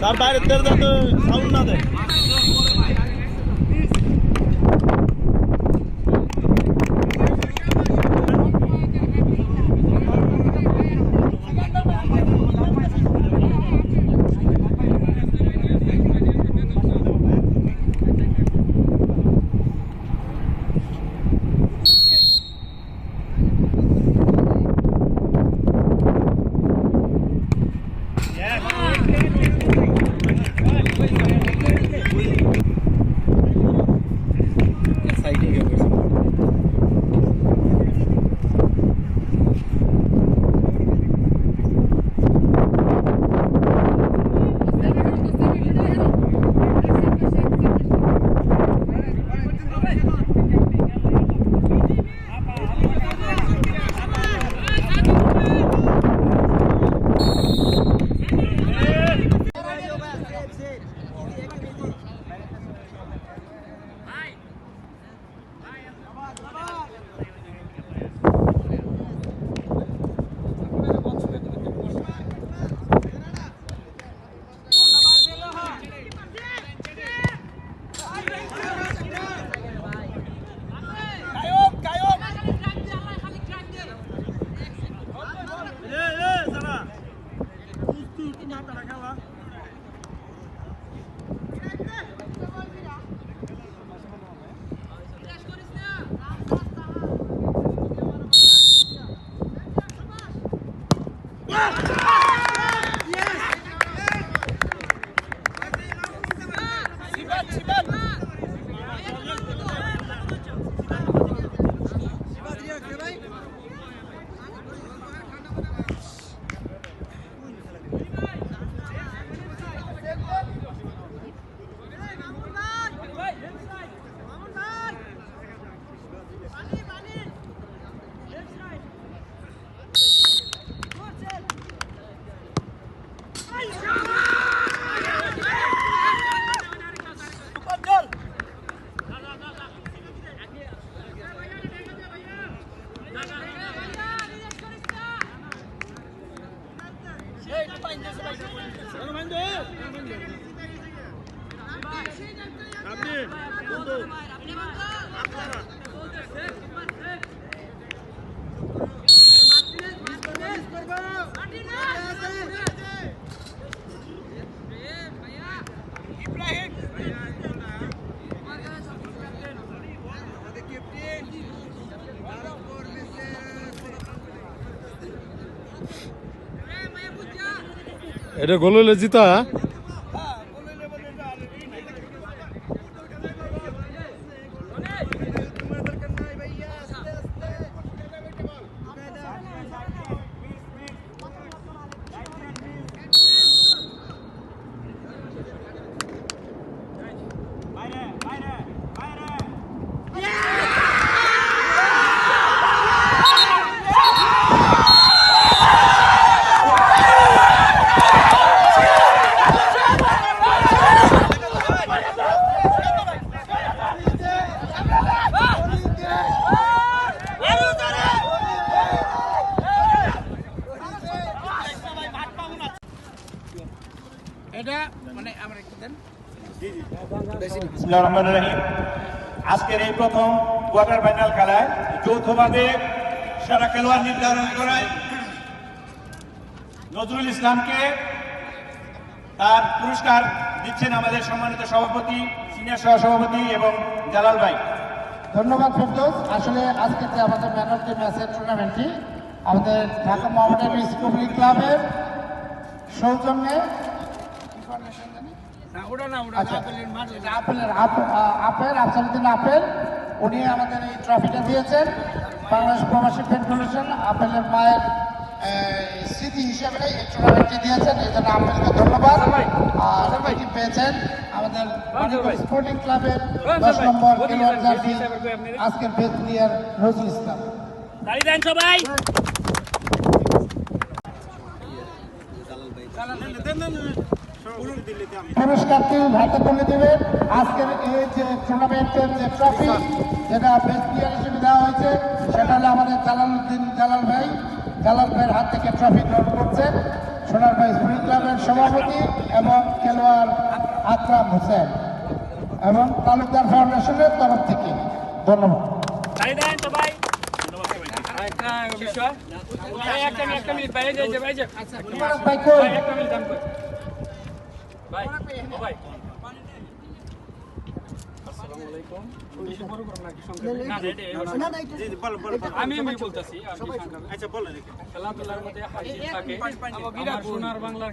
Sir বাইরে যাতে sound না দেয় Come on. Ah! on! এটা গোল হলে জিতা রহিম। আজকের এই প্রথম কোয়ার্টার ফাইনাল খেলায় যৌথভাবে সেরা খেলোয়াড় নির্ধারণ করায় নজরুল ইসলামকে তার পুরস্কার দিচ্ছেন আমাদের সম্মানিত সভাপতি সিনিয়র সহসভাপতি এবং জালাল ভাই। ধন্যবাদ ফেরদৌস। আসলে আজকে যে আমাদের ম্যান অফ দ্য ম্যাচের টুর্নামেন্টটি আমাদের ঢাকা মোহামেডান রিপাবলিক ক্লাবের সৌজন্যে আপেলের আপ- আ- আপেল আফসারুদ্দিন আপেল। উনি আমাদের এই ট্রফিটা দিয়েছেন। বাংলাদেশ প্রবাসী ফেডারেশন আপেলের মায়ের স্মৃতি হিসেবে এই টুর্নামেন্টটি দিয়েছেন। এই জন্য ধন্যবাদ। আর এটি পেয়েছেন আমাদের স্পোর্টিং ক্লাবের দশ নম্বর খেলোয়াড় জার্সি আজকের বেস্ট প্লেয়ার নজরুল ইসলাম। তালি দেন সবাই। পুরস্কারটি হাতে তুলে দেবেন আজকের এই যে টুর্নামেন্টের যে ট্রফি যেটা বেস্ট প্লেয়ার হিসেবে দেওয়া হয়েছে সেটা হলো আমাদের জালালউদ্দিন জালাল ভাই। জালাল ভাইয়ের হাত থেকে ট্রফি গ্রহণ করছেন সোনার ভাই স্প্রিং ক্লাবের সভাপতি এবং খেলোয়াড় আকরাম হোসেন এবং তালুকদার ফাউন্ডেশনের তরফ থেকে। ধন্যবাদ। একটা মিনিট বাইরে যাই যে ভাই যে একটা মিনিট খেলাধুলার মধ্যে হাসি থাকে। আমার সোনার বাংলার